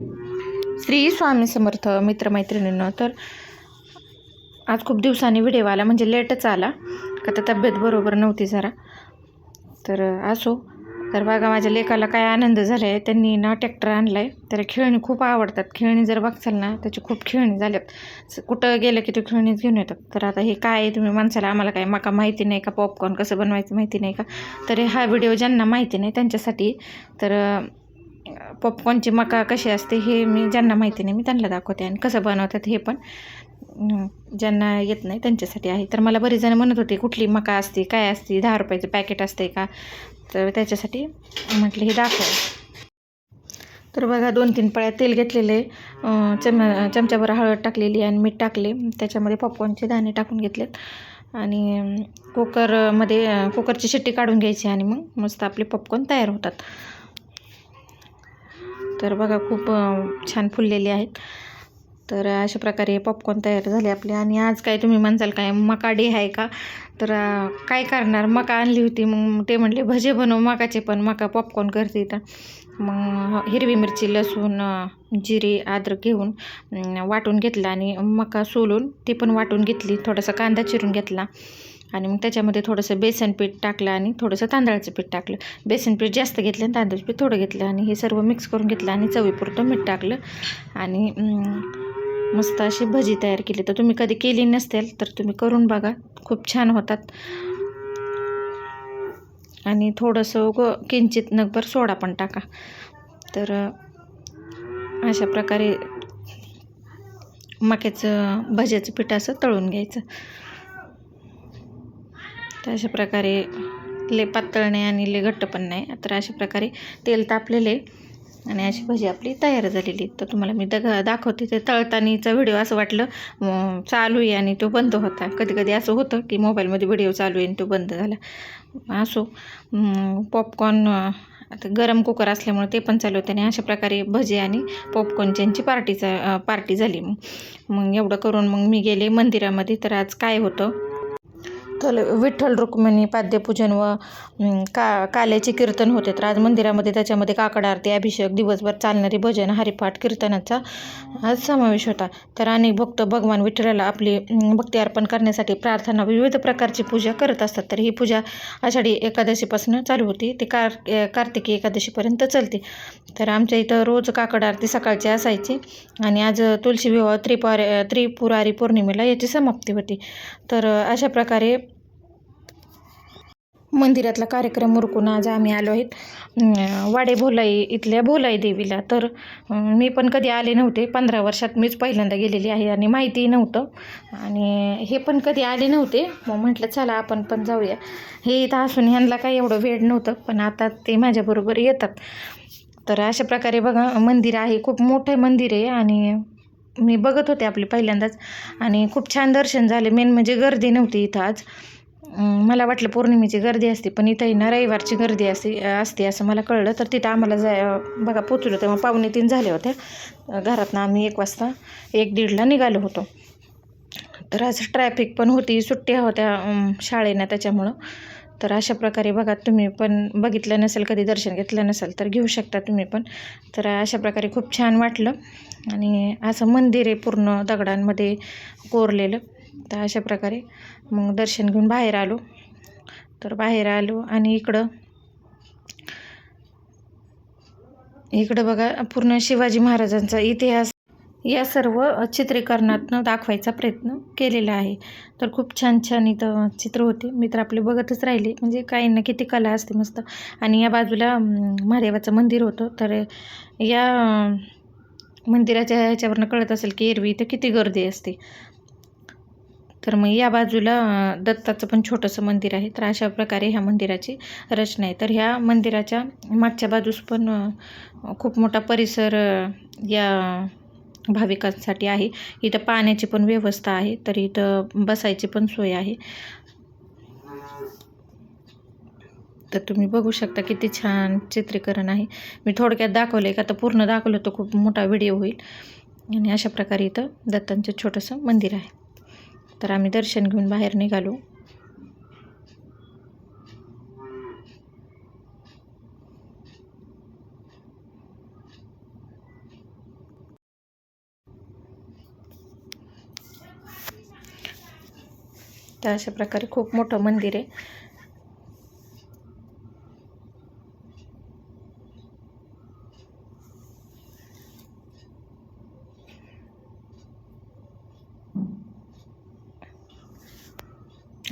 श्री स्वामी समर्थ मित्रमैत्रिणींनो तर आज खूप दिवसांनी व्हिडिओ आला म्हणजे लेटच आला का तर तब्येत बरोबर नव्हती जरा. तर असो तर बघा माझ्या लेकाला काय आनंद झाला आहे त्यांनी ना ट्रॅक्टर आणला आहे तर खेळणी खूप आवडतात. खेळणी जर बघचाल ना त्याची खूप खेळणी झाल्यात कुठं गेलं की ते खेळणीच घेऊन येतात. तर आता हे काय आहे तुम्ही माणसाला आम्हाला काय मका माहिती नाही का पॉपकॉर्न कसं बनवायचं माहिती नाही का? तर हा व्हिडिओ ज्यांना माहिती नाही त्यांच्यासाठी तर पॉपकॉर्नची मका कशी असते हे मी ज्यांना माहिती नाही मी त्यांना दाखवते आणि कसं बनवतात हे पण ज्यांना येत नाही त्यांच्यासाठी आहे. तर मला बरेच जण म्हणत होते कुठली मका असते काय असते दहा रुपयाचं पॅकेट असते का? तर त्याच्यासाठी म्हटलं हे दाखवा. तर बघा दोन तीन पळ्या तेल घेतलेले चम चमच्याभर हळद टाकलेली आणि मीठ टाकले. त्याच्यामध्ये पॉपकॉर्नचे दाणे टाकून घेतलेत. आणि कुकरमध्ये कुकरची शिट्टी काढून घ्यायची आणि मग मस्त आपले पॉपकॉर्न तयार होतात. तर बघा खूप छान फुललेले आहेत. तर अशा प्रकारे पॉपकॉर्न तयार झाले आपले. आणि आज काय तुम्ही म्हणसाल काय मका डे आहे का? तर काय करणार? मका आणली होती मग ते म्हणले भजे बनव मकाचे पण मका पॉपकॉर्न करते तर मग हिरवी मिरची लसूण जिरे अद्रक घेऊन वाटून घेतला आणि मका सोलून ती पण वाटून घेतली. थोडासा कांदा चिरून घेतला. आणि मग त्याच्यामध्ये थोडंसं बेसन पीठ टाकलं आणि थोडंसं तांदळाचं पीठ टाकलं. बेसन पीठ जास्त घेतलं आणि तांदळाचं पीठ थोडं घेतलं आणि हे सर्व मिक्स करून घेतलं आणि चवीपुरतं मीठ टाकलं. आणि मस्त अशी भजी तयार केली. तर तुम्ही कधी केली नसेल तर तुम्ही करून बघा. खूप छान होतात. आणि थोडंसं ग किंचित नगभर सोडा पण टाका. तर अशा प्रकारे मक्याचं भज्याचं पीठ असं तळून घ्यायचं. तर अशा प्रकारे ले पातळ नाही आणि ले घट्ट पण नाही. तर अशा प्रकारे तेल तापलेले आणि अशी भजी आपली तयार झालेली. तर तुम्हाला मी दग दाखवते. ते तळतानीचा व्हिडिओ असं वाटलं चालू आहे आणि तो बंद होता. कधी कधी असं होतं की मोबाईलमध्ये व्हिडिओ चालू आहे आणि तो बंद झाला. असो पॉपकॉर्न आता गरम कुकर असल्यामुळे ते पण चालू होते आणि अशा प्रकारे भजी आणि पॉपकॉर्नची यांची पार्टीचा पार्टी झाली. मग मग एवढं करून मग मी गेले मंदिरामध्ये. तर आज काय होतं विठ्ठल विठ्ठल रुक्मिणी पाद्यपूजन व का काल्याचे कीर्तन होते. तर आज मंदिरामध्ये त्याच्यामध्ये काकड आरती अभिषेक दिवसभर चालणारी भजन हरिपाठ कीर्तनाचा आज समावेश होता. तर अनेक भक्त भगवान विठ्ठलाला आपली भक्ती अर्पण करण्यासाठी प्रार्थना विविध प्रकारची पूजा करत असतात. तर ही पूजा आषाढी एकादशीपासून चालू होती. ती कार कार्तिकी एकादशीपर्यंत चालते. तर आमच्या इथं रोज काकड आरती सकाळची असायची आणि आज तुळशी विवाह त्रिपुर त्रिपुरारी पौर्णिमेला याची समाप्ती होती. तर अशा प्रकारे मंदिरातला कार्यक्रम उरकून आज आम्ही आलो आहेत. वाडे भोलाई इथल्या भोलाई देवीला. तर मी पण कधी आले नव्हते. पंधरा वर्षात मीच पहिल्यांदा गेलेली आहे आणि माहितीही नव्हतं. आणि हे पण कधी आले नव्हते. मग म्हटलं चला आपण पण जाऊया. हे इथं असून ह्यांना काही एवढं वेळ नव्हतं पण आता ते माझ्याबरोबर येतात. तर अशा प्रकारे बघा मंदिर आहे. खूप मोठं मंदिर आहे आणि मी बघत होते आपले पहिल्यांदाच. आणि खूप छान दर्शन झाले. मेन म्हणजे गर्दी नव्हती इथं आज. मला वाटलं पौर्णिमेची गर्दी असते पण इथंही ना रविवारची गर्दी असते असते असं मला कळलं. तर तिथं आम्हाला जाय बघा पोचलो तेव्हा पावणे तीन झाले होते. घरातनं आम्ही एक वाजता एक दीडला निघालो होतो. तर आज ट्रॅफिक पण होती सुट्ट्या होत्या शाळेनं त्याच्यामुळं. तर अशा प्रकारे बघा तुम्ही पण बघितलं नसेल कधी दर्शन घेतलं नसेल तर घेऊ शकता तुम्ही पण. तर अशा प्रकारे खूप छान वाटलं. आणि असं मंदिर आहे पूर्ण दगडांमध्ये कोरलेलं. तर अशा प्रकारे मग दर्शन घेऊन बाहेर आलो. तर बाहेर आलो आणि इकडं इकडं बघा पूर्ण शिवाजी महाराजांचा इतिहास. या सर्व चित्रीकरणातनं दाखवायचा प्रयत्न केलेला आहे. तर खूप छान छान इथं चित्र होते. मी तर आपले बघतच राहिले. म्हणजे काही ना किती कला असते मस्त. आणि या बाजूला महादेवाचं मंदिर होतं. तर या मंदिराच्या ह्याच्यावरनं कळत असेल की एरवी इथं किती गर्दी असते. तर मग या बाजूला दत्ताचं पण छोटंसं मंदिर आहे. तर अशा प्रकारे ह्या मंदिराची रचना आहे. तर ह्या मंदिराच्या मागच्या बाजूस पण खूप मोठा परिसर या भाविकांसाठी आहे. इथं पाण्याची पण व्यवस्था आहे. तर इथं बसायची पण सोय आहे. तर तुम्ही बघू शकता किती छान चित्रीकरण आहे. मी थोडक्यात दाखवलं आहे का? तर पूर्ण दाखवलं तर खूप मोठा व्हिडिओ होईल. आणि अशा प्रकारे इथं दत्तांचं छोटंसं मंदिर आहे. तर आम्ही दर्शन घेऊन बाहेर निघालो. तर अशा प्रकारे खूप मोठं मंदिर आहे.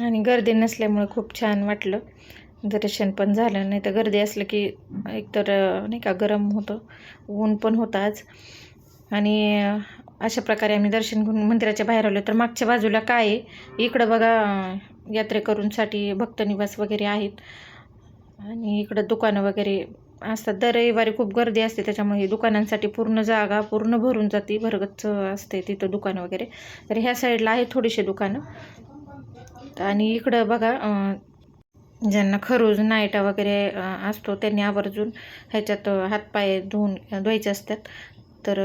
आणि गर्दी नसल्यामुळे खूप छान वाटलं. दर्शन पण झालं नाही तर गर्दी असलं की एकतर नाही का गरम होतं ऊन पण होतं आज. आणि अशा प्रकारे आम्ही दर्शन घेऊन मंदिराच्या बाहेर आलो. तर मागच्या बाजूला काय आहे? इकडं बघा यात्रेकरूंसाठी भक्तनिवास वगैरे आहेत. आणि इकडं दुकानं वगैरे असतात. दर रविवारी खूप गर्दी असते त्याच्यामुळे दुकानांसाठी पूर्ण जागा पूर्ण भरून जाते. भरगच्च असते तिथं दुकानं वगैरे. तर ह्या साईडला आहे थोडीशी दुकानं. आणि इकडं बघा ज्यांना खरूज नाईटा वगैरे असतो त्यांनी आवर्जून ह्याच्यात हातपाय धुवून धुवायचे असतात. तर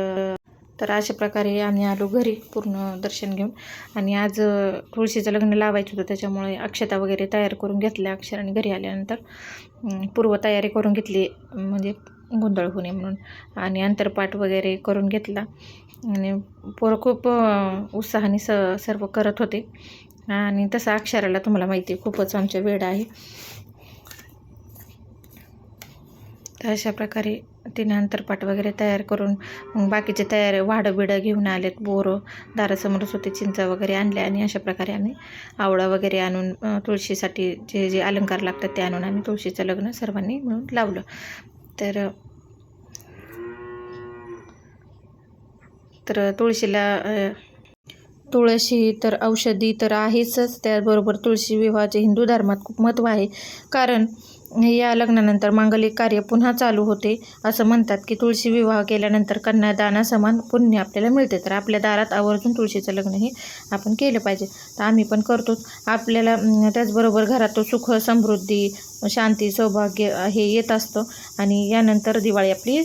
तर अशा प्रकारे आम्ही आलो घरी पूर्ण दर्शन घेऊन. आणि आज तुळशीचं लग्न लावायचं होतं त्याच्यामुळे अक्षता वगैरे तयार करून घेतल्या अक्षराने घरी आल्यानंतर. पूर्वतयारी करून घेतली म्हणजे गोंधळ होऊ नये म्हणून. आणि अंतरपाठ वगैरे करून घेतला. आणि पोरं खूप उत्साहाने स सर्व करत होते. आणि तसं अक्षराला तुम्हाला माहिती आहे खूपच आमच्या वेळ आहे. तर अशा प्रकारे तिने अंतरपाट वगैरे तयार करून मग बाकीचे तयार वाडं बिडं घेऊन आलेत बोरं दारासमोरच होते चिंच वगैरे आणल्या आणि अशा प्रकारे आम्ही आवळा वगैरे आणून तुळशीसाठी जे जे अलंकार लागतात ते आणून आम्ही तुळशीचं लग्न सर्वांनी मिळून लावलं. तर तर तुळशीला तुळशी तर औषधी तर आहेच त्याचबरोबर तुळशी विवाहाचे हिंदू धर्मात खूप महत्त्व आहे. कारण या लग्नानंतर मांगलिक कार्य पुन्हा चालू होते असं म्हणतात की तुळशी विवाह केल्यानंतर कन्यादानासमान पुण्य आपल्याला मिळते. तर आपल्या दारात आवर्जून तुळशीचं लग्न हे आपण केलं पाहिजे. तर आम्ही पण करतोच. आपल्याला त्याचबरोबर घरात सुख समृद्धी शांती सौभाग्य हे येत असतं. आणि यानंतर दिवाळी आपली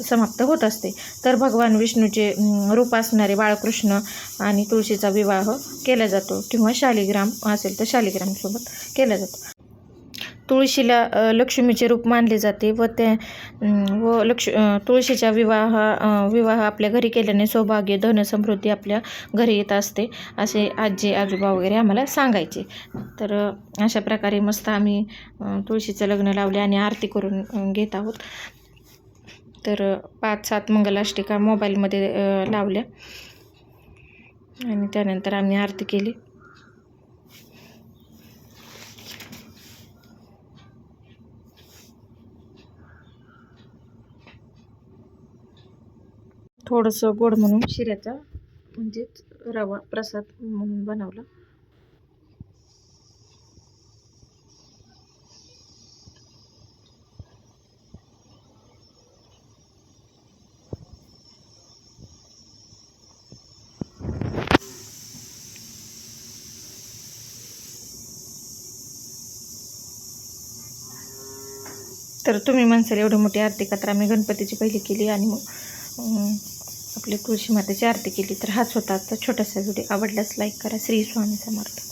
समाप्त होत असते. तर भगवान विष्णूचे रूप असणारे बाळकृष्ण आणि तुळशीचा विवाह केला जातो किंवा शालिग्राम असेल तर शालिग्रामसोबत केला जातो. तुळशीला लक्ष्मीचे रूप मानले जाते व त्या व लक्ष तुळशीच्या तुळशीचा विवाह विवाह आपल्या घरी केल्याने सौभाग्य धन समृद्धी आपल्या घरी येत असते असे आजी आजोबा वगैरे आम्हाला सांगायचे. तर अशा प्रकारे मस्त आम्ही तुळशीचं लग्न लावले आणि आरती करून घेत आहोत. तर पाच सात मंगलाष्टिका मोबाईलमध्ये लावल्या. आणि त्यानंतर आम्ही आरती केली. थोडंसं गोड म्हणून शिऱ्याचा म्हणजेच रवा प्रसाद म्हणून बनवला. तर तुम्ही म्हणसाल एवढी मोठी आरती का? तर आम्ही गणपतीची पहिली केली आणि मग आपली तुळशी मातेची आरती केली. तर हाच होता आजचा छोटासा व्हिडिओ आवडल्यास लाईक करा. श्री स्वामी समर्थ.